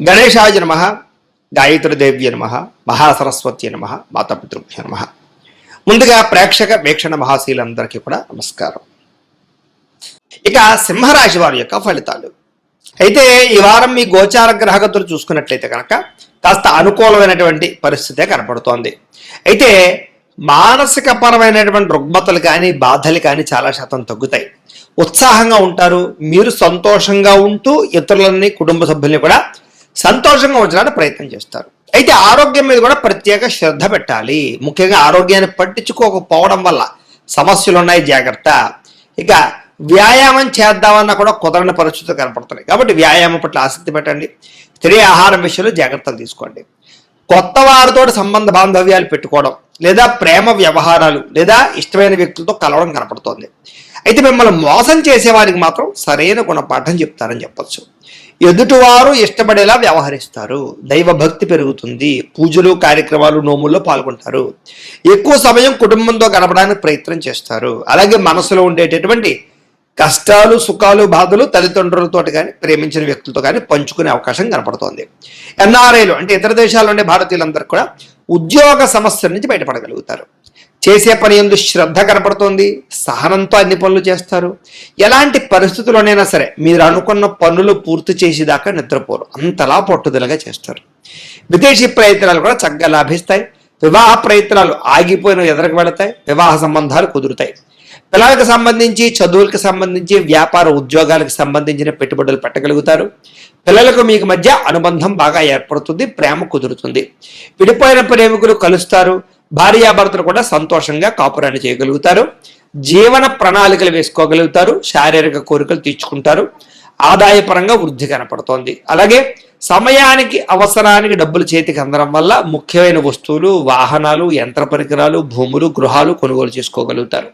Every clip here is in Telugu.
గణేశాయ నమ గాయత్రిదేవ్య నమ మహాసరస్వతి నమ మాతాపితృభ్య నమ. ముందుగా ప్రేక్షక వీక్షణ మహాశీలందరికీ కూడా నమస్కారం. ఇక సింహరాశి వారి యొక్క ఫలితాలు. అయితే ఈ వారం మీ గోచార గ్రహగతులు చూసుకున్నట్లయితే కనుక కాస్త అనుకూలమైనటువంటి పరిస్థితే కనపడుతోంది. అయితే మానసిక పరమైనటువంటి రుగ్మతలు కానీ బాధలు కానీ చాలా శాతం తగ్గుతాయి. ఉత్సాహంగా ఉంటారు మీరు సంతోషంగా ఉంటూ ఇతరులని కుటుంబ సభ్యుల్ని కూడా సంతోషంగా ఉంచడానికి ప్రయత్నం చేస్తారు. అయితే ఆరోగ్యం మీద కూడా ప్రత్యేక శ్రద్ధ పెట్టాలి. ముఖ్యంగా ఆరోగ్యాన్ని పట్టించుకోకపోవడం వల్ల సమస్యలు ఉన్నాయి జాగ్రత్త. ఇక వ్యాయామం చేద్దామన్నా కూడా కుదరని పరిస్థితులు కనపడుతున్నాయి. కాబట్టి వ్యాయామం పట్ల ఆసక్తి పెట్టండి. స్త్రీ ఆహారం విషయంలో జాగ్రత్తలు తీసుకోండి. కొత్త వారితో సంబంధ బాంధవ్యాలు పెట్టుకోవడం లేదా ప్రేమ వ్యవహారాలు లేదా ఇష్టమైన వ్యక్తులతో కలవడం కనపడుతోంది. అయితే మిమ్మల్ని మోసం చేసేవారికి మాత్రం సరైన గుణపాఠం చెప్తారని చెప్పచ్చు. ఎదుటివారు ఇష్టపడేలా వ్యవహరిస్తారు. దైవభక్తి పెరుగుతుంది. పూజలు కార్యక్రమాలు నోముల్లో పాల్గొంటారు. ఎక్కువ సమయం కుటుంబంతో గడపడానికి ప్రయత్నం చేస్తారు. అలాగే మనసులో ఉండేటటువంటి కష్టాలు సుఖాలు బాధలు తల్లిదండ్రులతో కానీ ప్రేమించిన వ్యక్తులతో కానీ పంచుకునే అవకాశం కనపడుతోంది. ఎన్ఆర్ఐలు అంటే ఇతర దేశాల్లో ఉండే భారతీయులందరూ కూడా ఉద్యోగ సమస్యల నుంచి బయటపడగలుగుతారు. చేసే పని ఎందు శ్రద్ధ కనపడుతోంది. సహనంతో అన్ని పనులు చేస్తారు. ఎలాంటి పరిస్థితుల్లోనైనా సరే మీరు అనుకున్న పనులు పూర్తి చేసేదాకా నిద్రపోరు. అంతలా పట్టుదలగా చేస్తారు. విదేశీ ప్రయత్నాలు కూడా చక్కగా లాభిస్తాయి. వివాహ ప్రయత్నాలు ఆగిపోయిన ఎదురకు వెళతాయి. వివాహ సంబంధాలు కుదురుతాయి. పిల్లలకు సంబంధించి చదువులకు సంబంధించి వ్యాపార ఉద్యోగాలకు సంబంధించిన పెట్టుబడులు పెట్టగలుగుతారు. పిల్లలకు మీకు మధ్య అనుబంధం బాగా ఏర్పడుతుంది. ప్రేమ కుదురుతుంది. విడిపోయిన ప్రేమికులు కలుస్తారు. భార్యాభర్తలు కూడా సంతోషంగా కాపురాన్ని చేయగలుగుతారు. జీవన ప్రణాళికలు వేసుకోగలుగుతారు. శారీరక కోరికలు తీర్చుకుంటారు. ఆదాయపరంగా వృద్ధి కనపడుతోంది. అలాగే సమయానికి అవసరానికి డబ్బులు చేతికి అందడం వల్ల ముఖ్యమైన వస్తువులు వాహనాలు యంత్ర పరికరాలు భూములు గృహాలు కొనుగోలు చేసుకోగలుగుతారు.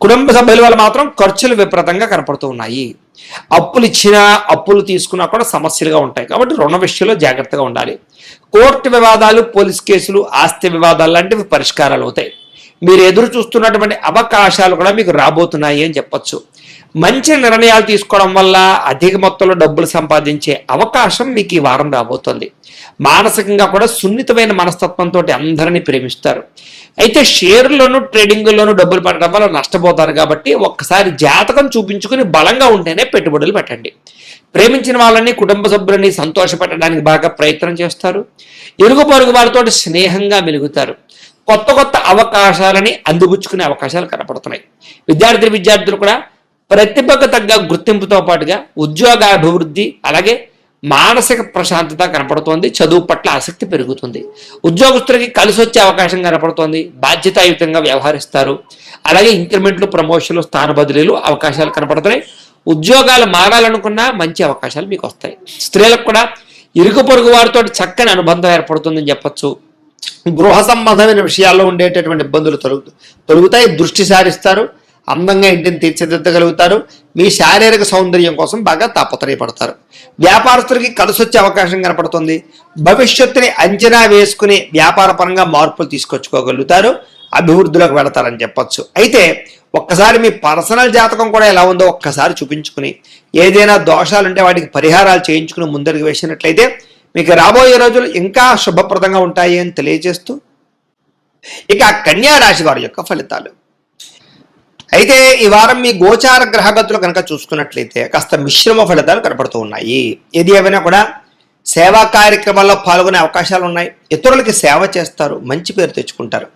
కుటుంబ సభ్యుల వల్ల మాత్రం ఖర్చులు విపరీతంగా కనపడుతూ ఉన్నాయి. అప్పులు ఇచ్చినా అప్పులు తీసుకున్నా కూడా సమస్యలుగా ఉంటాయి. కాబట్టి రుణ విషయంలో జాగ్రత్తగా ఉండాలి. కోర్టు వివాదాలు పోలీస్ కేసులు ఆస్తి వివాదాలు లాంటివి పరిష్కారాలు అవుతాయి. మీరు ఎదురు చూస్తున్నటువంటి అవకాశాలు కూడా మీకు రాబోతున్నాయి అని చెప్పచ్చు. మంచి నిర్ణయాలు తీసుకోవడం వల్ల అధిక మొత్తంలో డబ్బులు సంపాదించే అవకాశం మీకు ఈ వారం రాబోతుంది. మానసికంగా కూడా సున్నితమైన మనస్తత్వంతో అందరినీ ప్రేమిస్తారు. అయితే షేర్లోను ట్రేడింగ్లోను డబ్బులు పెట్టడం వల్ల నష్టపోతారు కాబట్టి ఒక్కసారి జాతకం చూపించుకుని బలంగా ఉంటేనే పెట్టుబడులు పెట్టండి. ప్రేమించిన వాళ్ళని కుటుంబ సభ్యులని సంతోషపెట్టడానికి బాగా ప్రయత్నం చేస్తారు. ఇరుగు పొరుగు వారితో స్నేహంగా మెలుగుతారు. కొత్త కొత్త అవకాశాలని అందిపుచ్చుకునే అవకాశాలు కనపడుతున్నాయి. విద్యార్థి విద్యార్థులు కూడా ప్రతిభకు తగ్గ గుర్తింపుతో పాటుగా ఉద్యోగ అభివృద్ధి అలాగే మానసిక ప్రశాంతత కనపడుతోంది చదువు పట్ల ఆసక్తి పెరుగుతుంది. ఉద్యోగస్తులకి కలిసి వచ్చే అవకాశం కనపడుతోంది బాధ్యతాయుతంగా వ్యవహరిస్తారు. అలాగే ఇంక్రిమెంట్లు ప్రమోషన్లు స్థాన బదిలీలు అవకాశాలు కనపడుతున్నాయి. ఉద్యోగాలు మారాలనుకున్నా మంచి అవకాశాలు మీకు వస్తాయి. స్త్రీలకు కూడా ఇరుగు పొరుగు వారితో చక్కని అనుబంధం ఏర్పడుతుందని చెప్పొచ్చు. గృహ సంబంధమైన విషయాల్లో ఉండేటటువంటి ఇబ్బందులు తొలుగు తొలుగుతాయి దృష్టి సారిస్తారు. అందంగా ఇంటిని తీర్చిదిద్దగలుగుతారు. మీ శారీరక సౌందర్యం కోసం బాగా తాపత్రయపడతారు. వ్యాపారస్తులకి కలిసి వచ్చే అవకాశం కనపడుతుంది. భవిష్యత్తుని అంచనా వేసుకుని వ్యాపార పరంగా మార్పులు తీసుకొచ్చుకోగలుగుతారు. అభివృద్ధిలోకి వెళతారని చెప్పొచ్చు. అయితే ఒక్కసారి మీ పర్సనల్ జాతకం కూడా ఎలా ఉందో ఒక్కసారి చూపించుకుని ఏదైనా దోషాలుంటే వాటికి పరిహారాలు చేయించుకుని ముందరికి వేసినట్లయితే మీకు రాబోయే రోజులు ఇంకా శుభప్రదంగా ఉంటాయి అని తెలియజేస్తూ ఇక కన్యా రాశి వారి యొక్క ఫలితాలు. అయితే ఈ వారం మీ గోచార గ్రహగతులు కనుక చూసుకున్నట్లయితే కాస్త మిశ్రమ ఫలితాలు కనపడుతూ ఉన్నాయి. ఏది ఏమైనా కూడా సేవా కార్యక్రమాల్లో పాల్గొనే అవకాశాలు ఉన్నాయి. ఇతరులకి సేవ చేస్తారు మంచి పేరు తెచ్చుకుంటారు.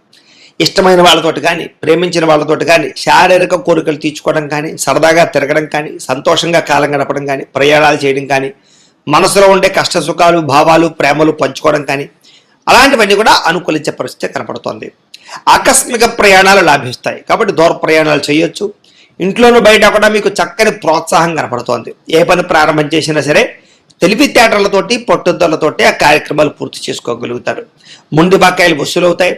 ఇష్టమైన వాళ్ళతోటి కానీ ప్రేమించిన వాళ్ళతోటి కానీ శారీరక కోరికలు తీర్చుకోవడం కానీ సరదాగా తిరగడం కానీ సంతోషంగా కాలం గడపడం కానీ ప్రయాణాలు చేయడం కానీ మనసులో ఉండే కష్ట సుఖాలు భావాలు ప్రేమలు పంచుకోవడం కానీ అలాంటివన్నీ కూడా అనుకూలించే పరిస్థితి కనపడుతోంది. ఆకస్మిక ప్రయాణాలు లాభిస్తాయి. కాబట్టి దూర ప్రయాణాలు చేయొచ్చు. ఇంట్లోనూ బయట కూడా మీకు చక్కని ప్రోత్సాహం కనపడుతోంది. ఏ పని ప్రారంభం చేసినా సరే తెలివితేటలతోటి పట్టుదలతోటి ఆ కార్యక్రమాలు పూర్తి చేసుకోగలుగుతారు. ముండి బకాయిలు వసూలవుతాయి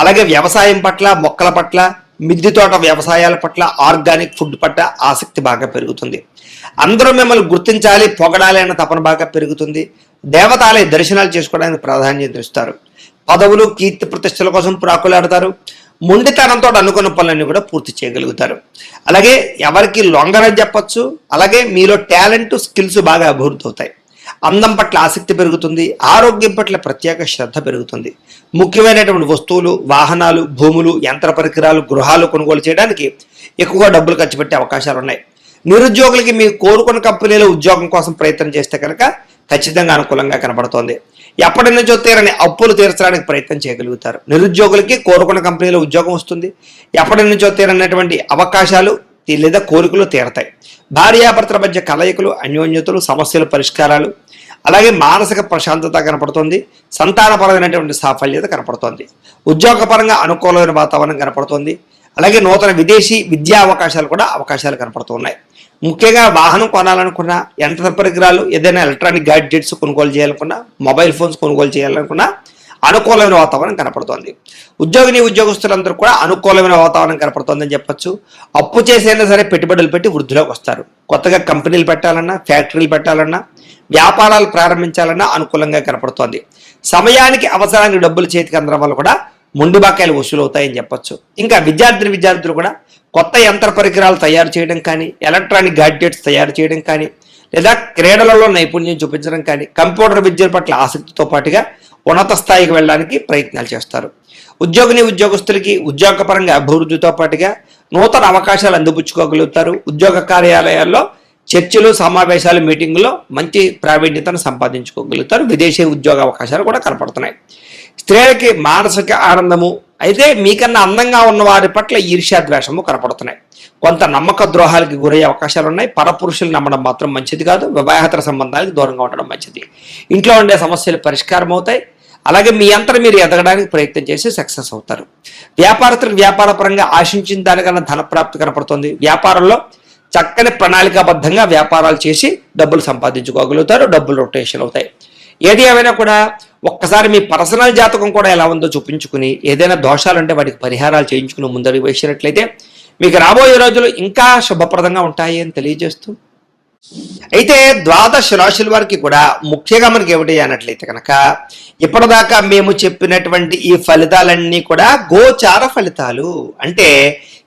అలాగే వ్యవసాయం పట్ల మొక్కల పట్ల మిద్ది తోట వ్యవసాయాల పట్ల ఆర్గానిక్ ఫుడ్ పట్ల ఆసక్తి బాగా పెరుగుతుంది. అందరూ మిమ్మల్ని గుర్తించాలి పొగడాలి అన్న తపన బాగా పెరుగుతుంది. దేవతాలయ దర్శనాలు చేసుకోవడానికి ప్రాధాన్యత ఇస్తారు. పదవులు కీర్తి ప్రతిష్టల కోసం ప్రాకులాడతారు. మొండితనంతో అనుకున్న పనులన్నీ కూడా పూర్తి చేయగలుగుతారు. అలాగే ఎవరికి లొంగరని చెప్పచ్చు. అలాగే మీలో టాలెంట్ స్కిల్స్ బాగా అభివృద్ధి అవుతాయి. అందం పట్ల ఆసక్తి పెరుగుతుంది. ఆరోగ్యం పట్ల ప్రత్యేక శ్రద్ధ పెరుగుతుంది. ముఖ్యమైనటువంటి వస్తువులు వాహనాలు భూములు యంత్ర పరికరాలు గృహాలు కొనుగోలు చేయడానికి ఎక్కువగా డబ్బులు ఖర్చు పెట్టే అవకాశాలు ఉన్నాయి నిరుద్యోగులకి మీరు కోరుకున్న కంపెనీలో ఉద్యోగం కోసం ప్రయత్నం చేస్తే కనుక ఖచ్చితంగా అనుకూలంగా కనబడుతోంది. ఎప్పటి నుంచో తీరని అప్పులు తీర్చడానికి ప్రయత్నం చేయగలుగుతారు. నిరుద్యోగులకి కోరుకున్న కంపెనీలో ఉద్యోగం వస్తుంది. ఎప్పటి నుంచో తీరనటువంటి అవకాశాలు లేదా కోరికలు తీరతాయి. భార్యాభర్తల మధ్య కలయికలు అన్యోన్యతలు సమస్యల పరిష్కారాలు అలాగే మానసిక ప్రశాంతత కనపడుతుంది. సంతానపరమైనటువంటి సాఫల్యత కనపడుతుంది. ఉద్యోగపరంగా అనుకూలమైన వాతావరణం కనపడుతుంది. అలాగే నూతన విదేశీ విద్యా అవకాశాలు కూడా అవకాశాలు కనపడుతున్నాయి. ముఖ్యంగా వాహనం కొనాలనుకున్నా యంత్ర పరికరాలు ఏదైనా ఎలక్ట్రానిక్ గ్యాడ్జెట్స్ కొనుగోలు చేయాలనుకున్నా మొబైల్ ఫోన్స్ కొనుగోలు చేయాలనుకున్నా అనుకూలమైన వాతావరణం కనపడుతోంది. ఉద్యోగిని ఉద్యోగస్తులందరూ కూడా అనుకూలమైన వాతావరణం కనపడుతోందని చెప్పొచ్చు. అప్పు చేసైనా సరే పెట్టుబడులు పెట్టి వృద్ధిలోకి వస్తారు. కొత్తగా కంపెనీలు పెట్టాలన్నా ఫ్యాక్టరీలు పెట్టాలన్నా వ్యాపారాలు ప్రారంభించాలన్నా అనుకూలంగా కనపడుతోంది. సమయానికి అవసరానికి డబ్బులు చేతికి అందడం వల్ల కూడా మొండి బాకాయలు వసూలు అవుతాయని చెప్పొచ్చు. ఇంకా విద్యార్థిని విద్యార్థులు కూడా కొత్త యంత్ర పరికరాలు తయారు చేయడం కానీ ఎలక్ట్రానిక్ గాడ్జెట్స్ తయారు చేయడం కానీ లేదా క్రీడలలో నైపుణ్యం చూపించడం కానీ కంప్యూటర్ విద్య పట్ల ఆసక్తితో పాటుగా ఉన్నత స్థాయికి వెళ్ళడానికి ప్రయత్నాలు చేస్తారు. ఉద్యోగిని ఉద్యోగస్తులకి ఉద్యోగపరంగా అభివృద్ధితో పాటుగా నూతన అవకాశాలు అందిపుచ్చుకోగలుగుతారు. ఉద్యోగ కార్యాలయాల్లో చర్చలు సమావేశాలు మీటింగులో మంచి ప్రావీణ్యతను సంపాదించుకోగలుగుతారు. విదేశీ ఉద్యోగ అవకాశాలు కూడా కనపడుతున్నాయి. స్త్రీలకి మానసిక ఆనందము అయితే మీకన్నా అందంగా ఉన్న వారి పట్ల ఈర్ష్యాద్వేషము కనపడుతున్నాయి. కొంత నమ్మక ద్రోహాలకి గురయ్యే అవకాశాలు ఉన్నాయి. పరపురుషులు నమ్మడం మాత్రం మంచిది కాదు. వివాహేతర సంబంధాలకు దూరంగా ఉండడం మంచిది. ఇంట్లో ఉండే సమస్యలు పరిష్కారం అవుతాయి. అలాగే మీ అంతట మీరు ఎదగడానికి ప్రయత్నం చేసి సక్సెస్ అవుతారు. వ్యాపారస్తులకు వ్యాపార పరంగా ఆశించిన దానికన్నా ధన ప్రాప్తి కనపడుతుంది. వ్యాపారంలో చక్కని ప్రణాళికాబద్ధంగా వ్యాపారాలు చేసి డబ్బులు సంపాదించుకోగలుగుతారు డబ్బులు రొటేషన్ అవుతాయి. ఏది ఏమైనా కూడా ఒక్కసారి మీ పర్సనల్ జాతకం కూడా ఎలా ఉందో చూపించుకుని ఏదైనా దోషాలుంటే వాటికి పరిహారాలు చేయించుకుని ముందరికి వేసినట్లయితే మీకు రాబోయే రోజులు ఇంకా శుభప్రదంగా ఉంటాయి అని తెలియజేస్తూ. అయితే ద్వాదశ రాశుల వారికి కూడా ముఖ్యంగా మనకి ఏమిటి అన్నట్లయితే కనుక ఇప్పటిదాకా మేము చెప్పినటువంటి ఈ ఫలితాలన్నీ కూడా గోచార ఫలితాలు. అంటే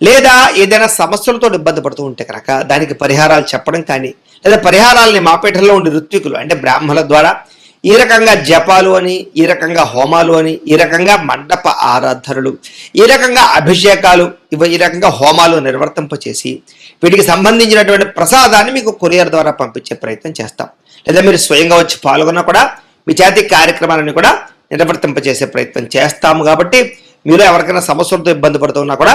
లేదా ఏదైనా సమస్యలతో ఇబ్బంది పడుతూ ఉంటే కనుక దానికి పరిహారాలు చెప్పడం కానీ లేదా పరిహారాలని మాపేటలో ఉండే ఋత్వికులు అంటే బ్రాహ్మణుల ద్వారా ఈ రకంగా జపాలు అని ఈ రకంగా హోమాలు అని ఈ రకంగా మండప ఆరాధనలు ఈ రకంగా అభిషేకాలు ఇవి ఈ రకంగా హోమాలు నిర్వర్తింప చేసి వీటికి సంబంధించినటువంటి ప్రసాదాన్ని మీకు కొరియర్ ద్వారా పంపించే ప్రయత్నం చేస్తాం. లేదా మీరు స్వయంగా వచ్చి పాల్గొన్నా కూడా మీ జాతి కార్యక్రమాలను కూడా నిర్వర్తింపజేసే ప్రయత్నం చేస్తాము కాబట్టి మీరు ఎవరికైనా సమస్యలతో ఇబ్బంది పడుతున్నా కూడా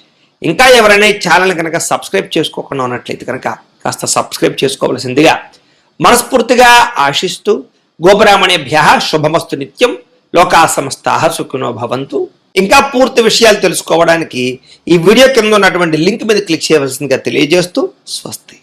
ఇంకా ఎవరైనా ఈ ఛానల్ కనుక సబ్స్క్రైబ్ చేసుకోకుండా ఉన్నట్లయితే కనుక కాస్త సబ్స్క్రైబ్ చేసుకోవలసిందిగా మనస్ఫూర్తిగా ఆశిస్తూ గోబ్రాహ్మణేభ్య శుభమస్తు నిత్యం లోకా సమస్త సుఖినో భవంతు. ఇంకా పూర్తి విషయాలు తెలుసుకోవడానికి ఈ వీడియో కింద ఉన్నటువంటి లింక్ మీద క్లిక్ చేయవలసిందిగా తెలియజేస్తూ స్వస్తి.